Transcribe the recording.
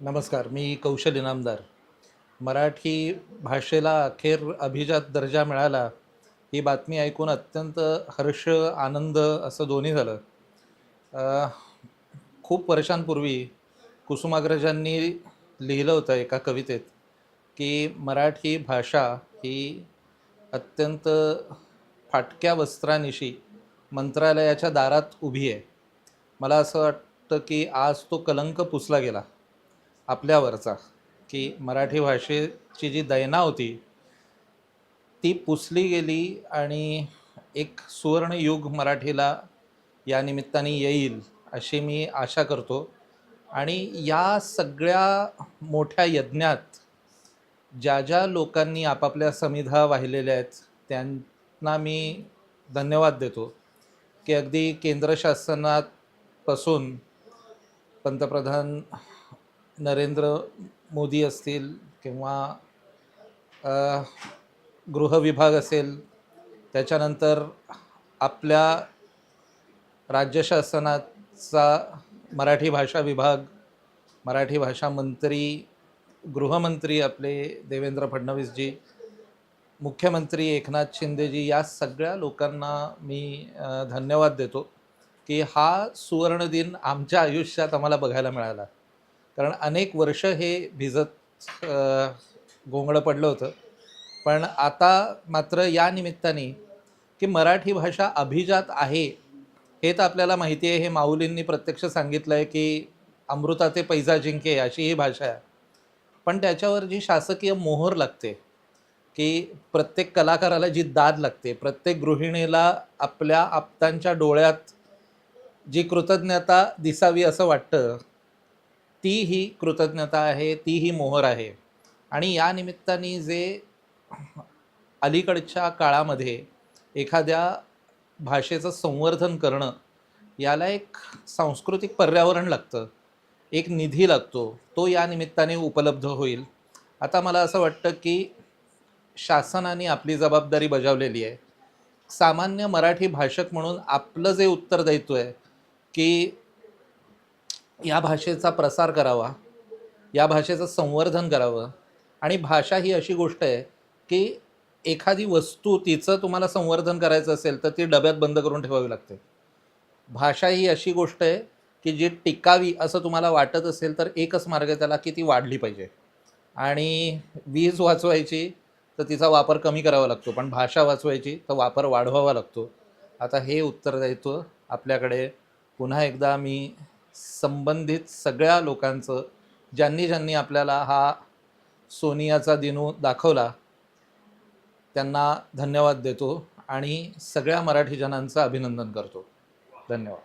नमस्कार मी कौशल इनामदार. मराठी भाषेला अखेर अभिजात दर्जा मिळाला ही बातमी ऐकून अत्यंत हर्ष आनंद असं दोन्ही झालं. खूप वर्षांपूर्वी कुसुमाग्रजांनी लिहिलं होतं एका कवितेत की मराठी भाषा ही अत्यंत फाटक्या वस्त्रानिशी मंत्रालयाच्या दारात उभी आहे. मला असं वाटतं की आज तो कलंक पुसला गेला. आपल्यावरचा की मराठी भाषेची जी दैना होती ती पुसली गेली आणि एक सुवर्णयुग मराठीला या निमित्ताने येईल अशी मी आशा करतो. आणि या सगळ्या मोठ्या यज्ञात ज्या ज्या लोकांनी आपापल्या समिधा वाहिलेल्या आहेत त्यांना मी धन्यवाद देतो की अगदी केंद्र शासनापासून पंतप्रधान नरेंद्र मोदी असतील किंवा गृहविभाग असेल त्याच्यानंतर आपल्या राज्य शासनाचा मराठी भाषा विभाग मराठी भाषा मंत्री गृहमंत्री आपले देवेंद्र फडणवीसजी मुख्यमंत्री एकनाथ शिंदेजी या सगळ्या लोकांना मी धन्यवाद देतो की हा सुवर्णदिन आमच्या आयुष्यात आम्हाला बघायला मिळाला. कारण अनेक वर्ष हे भिजत गोंगळं पडलं होतं. पण आता मात्र या निमित्ताने की मराठी भाषा अभिजात आहे हे तर आपल्याला माहिती आहे. हे माऊलींनी प्रत्यक्ष सांगितलं आहे की अमृताचे पैजा जिंके अशी ही भाषा आहे. पण त्याच्यावर जी शासकीय मोहर लागते की प्रत्येक कलाकाराला जी दाद लागते प्रत्येक गृहिणीला आपल्या आप्तांच्या डोळ्यात जी कृतज्ञता दिसावी असं वाटतं ती ही कृतज्ञता आहे ती ही मोहर आहे. आणि या निमित्ताने जे अलीकडच्या काळामध्ये एखाद्या भाषेचं संवर्धन करणं याला एक सांस्कृतिक पर्यावरण लागतं एक निधी लागतो तो या निमित्ताने उपलब्ध होईल. आता मला असं वाटतं की शासनाने आपली जबाबदारी बजावलेली आहे. सामान्य मराठी भाषक म्हणून आपलं जे उत्तरदायित्व आहे की या भाषेचा प्रसार करावा या भाषेचं संवर्धन करावं. आणि भाषा ही अशी गोष्ट आहे की एखादी वस्तू तिचं तुम्हाला संवर्धन करायचं असेल तर ती डब्यात बंद करून ठेवावी लागते. भाषा ही अशी गोष्ट आहे की जी टिकावी असं तुम्हाला वाटत असेल तर एकच मार्ग त्याला की ती वाढली पाहिजे. आणि वीज वाचवायची तर तिचा वापर कमी करावा लागतो पण भाषा वाचवायची तर वापर वाढवावा लागतो. आता हे उत्तरदायित्व आपल्याकडे. पुन्हा एकदा मी संबंधित सगळ्या लोकांचं ज्यांनी ज्यांनी आपल्याला हा सोनियाचा दिनू दाखवला त्यांना धन्यवाद देतो आणि सगळ्या मराठी जनांचं अभिनंदन करतो. धन्यवाद.